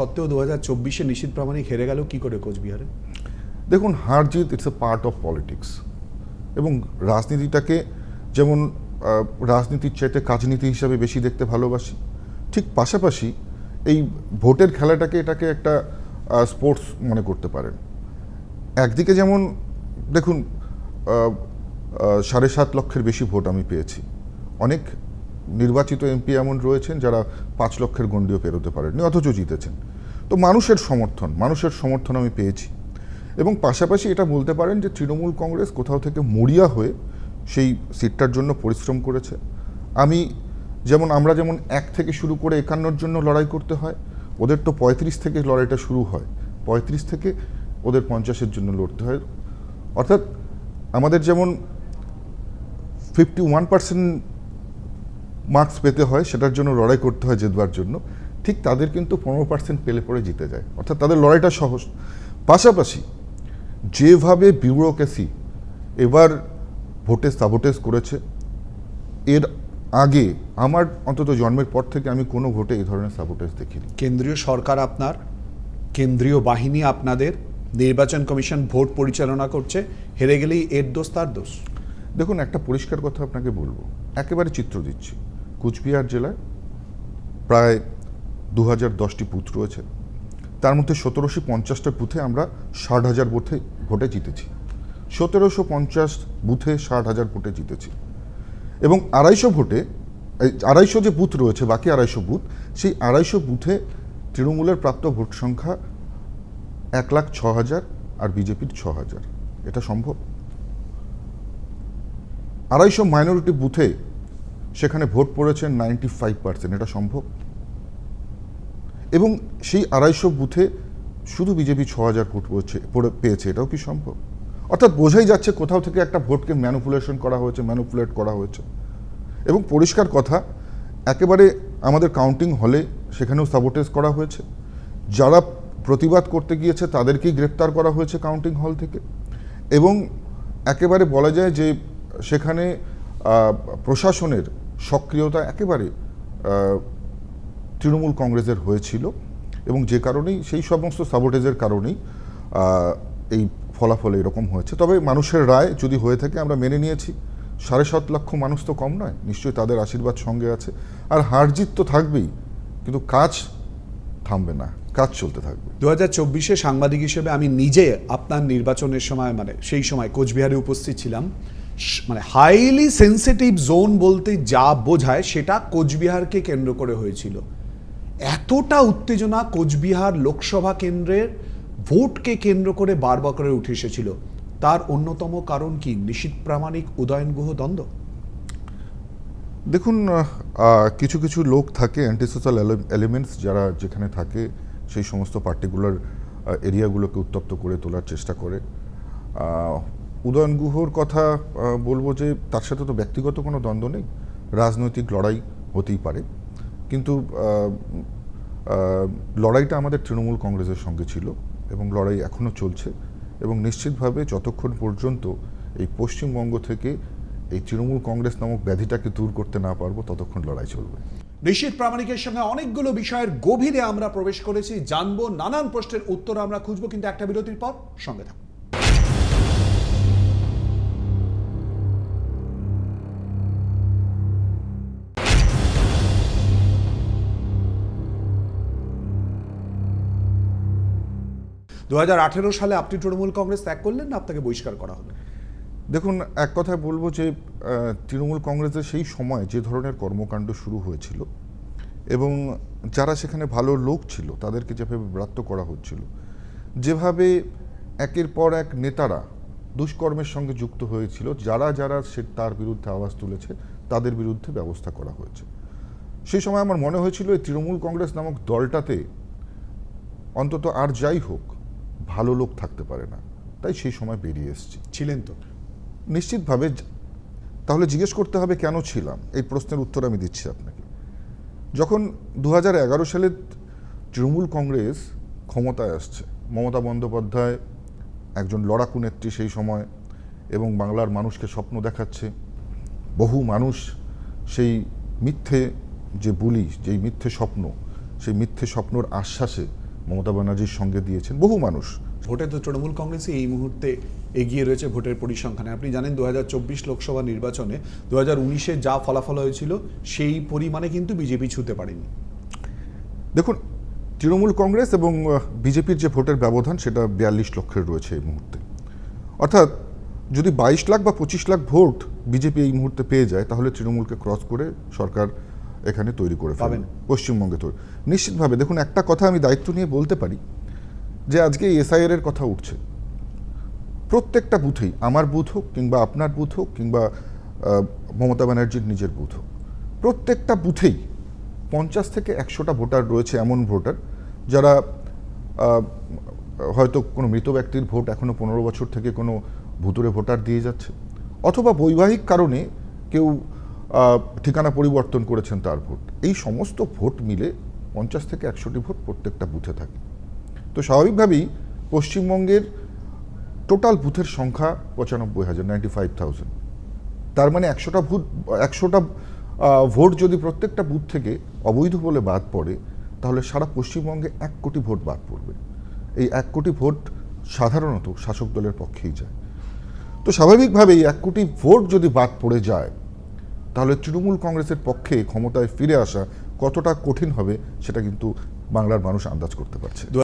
সত্ত্বেও দু হাজার চব্বিশে নিশীত প্রামাণিক হেরে গেল কি করে কোচবিহারে? দেখুন হার জিত it's a part of politics এবং রাজনীতিটাকে যেমন রাজনীতির চাইতে কাজনীতি হিসাবে বেশি দেখতে ভালোবাসি, ঠিক পাশাপাশি এই ভোটের খেলাটাকে এটাকে একটা স্পোর্টস মনে করতে পারেন। একদিকে যেমন, দেখুন সাড়ে সাত লক্ষের বেশি ভোট আমি পেয়েছি। অনেক নির্বাচিত এমপি এমন রয়েছেন যারা পাঁচ লক্ষের গণ্ডিও পেরোতে পারেননি, অথচ জিতেছেন। তো মানুষের সমর্থন মানুষের সমর্থন আমি পেয়েছি। এবং পাশাপাশি এটা বলতে পারেন যে তৃণমূল কংগ্রেস কোথাও থেকে মরিয়া হয়ে সেই সিটটার জন্য পরিশ্রম করেছে। আমি যেমন, আমরা যেমন এক থেকে শুরু করে একান্নর জন্য লড়াই করতে হয়, ওদের তো পঁয়ত্রিশ থেকে লড়াইটা শুরু হয়। পঁয়ত্রিশ থেকে ওদের পঞ্চাশের জন্য লড়তে হয়। অর্থাৎ আমাদের যেমন ফিফটি ওয়ান পার্সেন্ট মার্কস পেতে হয়, সেটার জন্য লড়াই করতে হয় জেতবার জন্য। ঠিক তাদের কিন্তু পনেরো পার্সেন্ট পেলে পরে জিতে যায়। অর্থাৎ তাদের লড়াইটা সহজ। পাশাপাশি যেভাবে বিউরোক্রেসি এবার ভোটে সাবোটেজ করেছে এর আগে আমার অন্তত জন্মের পর থেকে আমি কোনো ভোটে এই ধরনের সাবোটেজ দেখিনি। কেন্দ্রীয় সরকার আপনার কেন্দ্রীয় বাহিনী আপনাদের নির্বাচন কমিশন ভোট পরিচালনা করছে হেরে গেলেই এর দোষ তার দোষ। দেখুন একটা পরিষ্কার কথা আপনাকে বলব। একেবারে চিত্র দিচ্ছি। কুচবিহার জেলায় প্রায় দু হাজার দশটি বুথ রয়েছে। তার মধ্যে সতেরোশো পঞ্চাশটা বুথে আমরা ষাট হাজার বুথে ভোটে জিতেছি। সতেরোশো পঞ্চাশ বুথে ষাট হাজার ভোটে জিতেছি। এবং আড়াইশো ভোটে আড়াইশো যে বুথ রয়েছে, বাকি আড়াইশো বুথ, সেই আড়াইশো বুথে তৃণমূলের প্রাপ্ত ভোট সংখ্যা এক লাখ ছ হাজার আর বিজেপির ছ হাজার এটা সম্ভব? আড়াইশো মাইনরিটি বুথে সেখানে ভোট পড়েছে নাইনটি ফাইভ পার্সেন্ট। এটা সম্ভব? এবং সেই আড়াইশো বুথে শুধু বিজেপি ছ হাজার ভোট পড়ছে, পড়ে- পেয়েছে, এটাও কি সম্ভব? অর্থাৎ বোঝাই যাচ্ছে কোথাও থেকে একটা ভোটকে ম্যানুপুলেশন করা হয়েছে ম্যানুপুলেট করা হয়েছে। এবং পরিষ্কার কথা, একেবারে আমাদের কাউন্টিং হলে সেখানেও সাবোটেজ করা হয়েছে। যারা প্রতিবাদ করতে গিয়েছে, তাদেরকেই গ্রেপ্তার করা হয়েছে কাউন্টিং হল থেকে। এবং একেবারে বলা যায় যে সেখানে প্রশাসনের সক্রিয়তা একেবারে তৃণমূল কংগ্রেসের হয়েছিল এবং যে কারণেই, সেই সমস্ত সাবোটেজের কারণেই এই ফলাফল এরকম হয়েছে। তবে মানুষের রায় যদি হয়ে থাকে, আমরা মেনে নিয়েছি। সাড়ে সাত লক্ষ মানুষ তো কম নয়, নিশ্চয়ই তাদের আশীর্বাদ সঙ্গে আছে। আর হার জিত তো থাকবেই, কিন্তু কাজ থামবে না, কাজ চলতে থাকবে। দু হাজার চব্বিশে সাংবাদিক হিসেবে আমি নিজে আপনার নির্বাচনের সময় মানে সেই সময় কোচবিহারে উপস্থিত ছিলাম। মানে হাইলি সেন্সিটিভ জোন বলতে যা বোঝায়, সেটা কোচবিহারকে কেন্দ্র করে হয়েছিল। এতটা উত্তেজনা কোচবিহার লোকসভা কেন্দ্রের ভোটকে কেন্দ্র করে বারবার করে উঠে এসেছিল। তার অন্যতম কারণ কি? নিশীত প্রামাণিক উদয়ন গুহ দ্বন্দ্ব? দেখুন কিছু কিছু লোক থাকে অ্যান্টিসোশ্যাল এলিমেন্টস যারা যেখানে থাকে, সেই সমস্ত পার্টিকুলার এরিয়াগুলোকে উত্তপ্ত করে তোলার চেষ্টা করে। উদয়ন গুহর কথা বলব যে তার সাথে তো ব্যক্তিগত কোনো দ্বন্দ্ব নেই। রাজনৈতিক লড়াই হতেই পারে। কিন্তু লড়াইটা আমাদের তৃণমূল কংগ্রেসের সঙ্গে ছিল এবং লড়াই এখনও চলছে এবং নিশ্চিতভাবে যতক্ষণ পর্যন্ত এই পশ্চিমবঙ্গ থেকে এই তৃণমূল কংগ্রেস নামক ব্যাধিটাকে দূর করতে না পারব, ততক্ষণ লড়াই চলবে। নিশ্চিত প্রামাণিকের সঙ্গে অনেকগুলো বিষয়ের গভীরে আমরা প্রবেশ করেছি, জানব, নানান প্রশ্নের উত্তর আমরা খুঁজবো, কিন্তু একটা বিরতির পর সঙ্গে থাকুন। দু হাজার আঠেরো সালে আপনি তৃণমূল কংগ্রেস ত্যাগ করলেন না আপনাকে বহিষ্কার করা হলো দেখুন, এক কথায় বলব যে তৃণমূল কংগ্রেসের সেই সময় যে ধরনের কর্মকাণ্ড শুরু হয়েছিল এবং যারা সেখানে ভালো লোক ছিল, তাদেরকে যেভাবে ব্রাত্য করা হচ্ছিল, যেভাবে একের পর এক নেতারা দুষ্কর্মের সঙ্গে যুক্ত হয়েছিল, যারা যারা সে তার বিরুদ্ধে আওয়াজ তুলেছে, তাদের বিরুদ্ধে ব্যবস্থা করা হয়েছে। সেই সময় আমার মনে হয়েছিল, এই তৃণমূল কংগ্রেস নামক দলটাতে অন্তত আর যাই হোক ভালো লোক থাকতে পারে না। তাই সেই সময় বেরিয়ে এসেছি। ছিলেন তো? নিশ্চিতভাবে তাহলে জিজ্ঞেস করতে হবে কেন ছিলাম? এই প্রশ্নের উত্তর আমি দিচ্ছি আপনাকে। যখন দু হাজার এগারো সালে তৃণমূল কংগ্রেস ক্ষমতায় আসছে মমতা বন্দ্যোপাধ্যায় একজন লড়াকু নেত্রী সেই সময় এবং বাংলার মানুষকে স্বপ্ন দেখাচ্ছে বহু মানুষ সেই মিথ্যে যে বুলি যেই মিথ্যে স্বপ্ন সেই মিথ্যে স্বপ্নর আশ্বাসে মমতা ব্যানার্জির সঙ্গে দিয়েছেন বহু মানুষ। ভোটে তো তৃণমূল কংগ্রেসই এই মুহূর্তে এগিয়ে রয়েছে ভোটের পরিসংখ্যানে। আপনি জানেন দু হাজার চব্বিশ লোকসভা নির্বাচনে দু হাজার যা ফলাফল হয়েছিল সেই পরিমাণে কিন্তু বিজেপি ছুতে পারেনি। দেখুন তৃণমূল কংগ্রেস এবং বিজেপির যে ভোটের ব্যবধান সেটা বিয়াল্লিশ লক্ষের রয়েছে এই মুহূর্তে। অর্থাৎ যদি বাইশ লাখ বা পঁচিশ লাখ ভোট বিজেপি এই মুহূর্তে পেয়ে যায় তাহলে তৃণমূলকে ক্রস করে সরকার এখানে তৈরি করে পাবেন। পশ্চিমবঙ্গে তৈরি। নিশ্চিতভাবে দেখুন একটা কথা আমি দায়িত্ব নিয়ে বলতে পারি যে আজকে এসআইআর এর কথা উঠছে। প্রত্যেকটা বুথেই আমার বুথ হোক কিংবা আপনার বুথ হোক কিংবা মমতা ব্যানার্জির নিজের বুথ হোক প্রত্যেকটা বুথেই পঞ্চাশ থেকে একশোটা ভোটার রয়েছে এমন ভোটার যারা হয়তো কোনো মৃত ব্যক্তির ভোট এখনও পনেরো বছর থেকে কোনো ভুতুরে ভোটার দিয়ে যাচ্ছে। অথবা বৈবাহিক কারণে কেউ ঠিকানা পরিবর্তন করেছেন তার ভোট। এই সমস্ত ভোট মিলে পঞ্চাশ থেকে একশোটি ভোট প্রত্যেকটা বুথে থাকে। তো স্বাভাবিকভাবেই পশ্চিমবঙ্গের টোটাল বুথের সংখ্যা পঁচানব্বই হাজার নাইনটি ফাইভ থাউজেন্ড তার মানে একশোটা ভোট একশোটা ভোট যদি প্রত্যেকটা বুথ থেকে অবৈধ বলে বাদ পড়ে, তাহলে সারা পশ্চিমবঙ্গে এক কোটি ভোট বাদ পড়বে। এই এক কোটি ভোট সাধারণত শাসক দলের পক্ষেই যায়। তো স্বাভাবিকভাবেই এক কোটি ভোট যদি বাদ পড়ে যায় তাহলে তৃণমূল কংগ্রেসের পক্ষে ক্ষমতায় ফিরে আসা কতটা কঠিন হবে, সেটা কিন্তু বাংলার মানুষ আন্দাজ করতে পারছে।